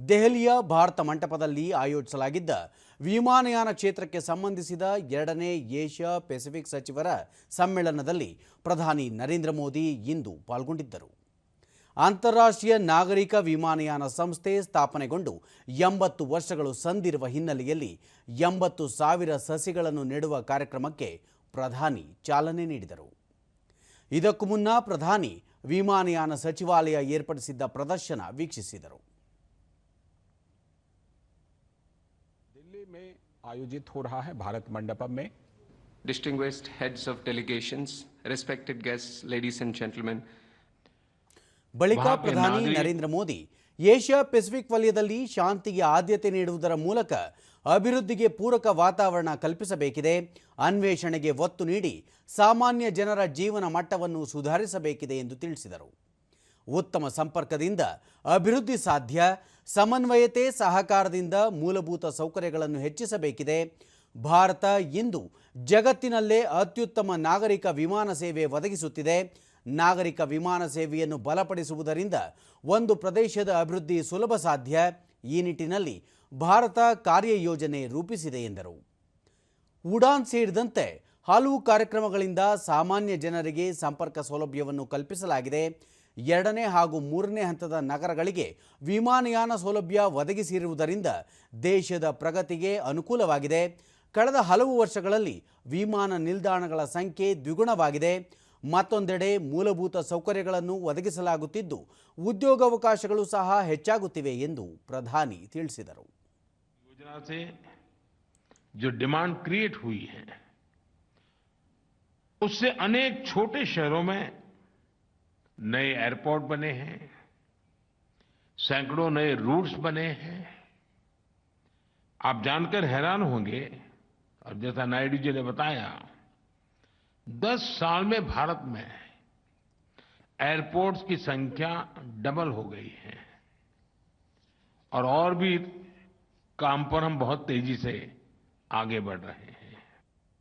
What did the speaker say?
ದೆಹಲಿಯ ಭಾರತ ಮಂಟಪದಲ್ಲಿ ಆಯೋಜಿಸಲಾಗಿದ್ದ ವಿಮಾನಯಾನ ಕ್ಷೇತ್ರಕ್ಕೆ ಸಂಬಂಧಿಸಿದ ಎರಡನೇ ಏಷ್ಯಾ ಪೆಸಿಫಿಕ್ ಸಚಿವರ ಸಮ್ಮೇಳನದಲ್ಲಿ ಪ್ರಧಾನಿ ನರೇಂದ್ರ ಮೋದಿ ಇಂದು ಪಾಲ್ಗೊಂಡಿದ್ದರು. ಅಂತಾರಾಷ್ಟ್ರೀಯ ನಾಗರಿಕ ವಿಮಾನಯಾನ ಸಂಸ್ಥೆ ಸ್ಥಾಪನೆಗೊಂಡು ಎಂಬತ್ತು ವರ್ಷಗಳು ಸಂದಿರುವ ಹಿನ್ನೆಲೆಯಲ್ಲಿ ಎಂಬತ್ತು ಸಾವಿರ ಸಸಿಗಳನ್ನು ನೆಡುವ ಕಾರ್ಯಕ್ರಮಕ್ಕೆ ಪ್ರಧಾನಿ ಚಾಲನೆ ನೀಡಿದರು. ಇದಕ್ಕೂ ಮುನ್ನ ಪ್ರಧಾನಿ ವಿಮಾನಯಾನ ಸಚಿವಾಲಯ ಏರ್ಪಡಿಸಿದ್ದ ಪ್ರದರ್ಶನ ವೀಕ್ಷಿಸಿದರು. दिल्ली में आयोजित हो रहा है भारत मंडपम में distinguished heads of delegations, respected guests, ladies and gentlemen, ಬಳಿಕ ವಹಾಂ ಪೆ ಪ್ರಧಾನಿ ನಾಗರಿಕ- ನರೇಂದ್ರ ಮೋದಿ ಏಷ್ಯಾ ಪೆಸಿಫಿಕ್ ವಲಯದಲ್ಲಿ ಶಾಂತಿಗೆ ಆದ್ಯತೆ ನೀಡುವುದರ ಮೂಲಕ ಅಭಿವೃದ್ಧಿಗೆ ಪೂರಕ ವಾತಾವರಣ ಕಲ್ಪಿಸಬೇಕಿದೆ ಅನ್ವೇಷಣೆಗೆ ಒತ್ತು ನೀಡಿ ಸಾಮಾನ್ಯ ಜನರ ಜೀವನ ಮಟ್ಟವನ್ನು ಸುಧಾರಿಸಬೇಕಿದೆ ಎಂದು ತಿಳಿಸಿದರು ಉತ್ತಮ ಸಂಪರ್ಕದಿಂದ ಅಭಿವೃದ್ಧಿ ಸಾಧ್ಯ, ಸಮನ್ವಯತೆ, ಸಹಕಾರದಿಂದ ಮೂಲಭೂತ ಸೌಕರ್ಯಗಳನ್ನು ಹೆಚ್ಚಿಸಬೇಕಿದೆ. ಭಾರತ ಇಂದು ಜಗತ್ತಿನಲ್ಲೇ ಅತ್ಯುತ್ತಮ ನಾಗರಿಕ ವಿಮಾನ ಸೇವೆ ಒದಗಿಸುತ್ತಿದೆ. ನಾಗರಿಕ ವಿಮಾನ ಸೇವೆಯನ್ನು ಬಲಪಡಿಸುವುದರಿಂದ ಒಂದು ಪ್ರದೇಶದ ಅಭಿವೃದ್ಧಿ ಸುಲಭ ಸಾಧ್ಯ. ಈ ನಿಟ್ಟಿನಲ್ಲಿ ಭಾರತ ಕಾರ್ಯಯೋಜನೆ ರೂಪಿಸಿದೆ ಎಂದರು. ಉಡಾನ್ ಸೇರಿದಂತೆ ಹಲವು ಕಾರ್ಯಕ್ರಮಗಳಿಂದ ಸಾಮಾನ್ಯ ಜನರಿಗೆ ಸಂಪರ್ಕ ಸೌಲಭ್ಯವನ್ನು ಕಲ್ಪಿಸಲಾಗಿದೆ. ಎರಡನೇ ಹಾಗೂ ಮೂರನೇ ಹಂತದ ನಗರಗಳಿಗೆ ವಿಮಾನಯಾನ ಸೌಲಭ್ಯ ಒದಗಿಸಿರುವುದರಿಂದ ದೇಶದ ಪ್ರಗತಿಗೆ ಅನುಕೂಲವಾಗಿದೆ ಕಳೆದ ಹಲವು ವರ್ಷಗಳಲ್ಲಿ ವಿಮಾನ ನಿಲ್ದಾಣಗಳ ಸಂಖ್ಯೆ ದ್ವಿಗುಣವಾಗಿದೆ ಮತ್ತೊಂದೆಡೆ ಮೂಲಭೂತ ಸೌಕರ್ಯಗಳನ್ನು ಒದಗಿಸಲಾಗುತ್ತಿದ್ದು ಉದ್ಯೋಗಾವಕಾಶಗಳು ಸಹ ಹೆಚ್ಚಾಗುತ್ತಿವೆ ಎಂದು ಪ್ರಧಾನಿ ತಿಳಿಸಿದರು योजना से जो डिमांड क्रिएट हुई है उससे अनेक छोटे शहरों में नए एयरपोर्ट बने हैं, सैकड़ों नए रूट्स बने हैं। आप जानकर हैरान होंगे, और जैसा नायडू जी ने बताया, दस साल में भारत में एयरपोर्ट्स की संख्या डबल हो गई है। और और भी काम पर हम बहुत तेज़ी से आगे बढ़ रहे हैं।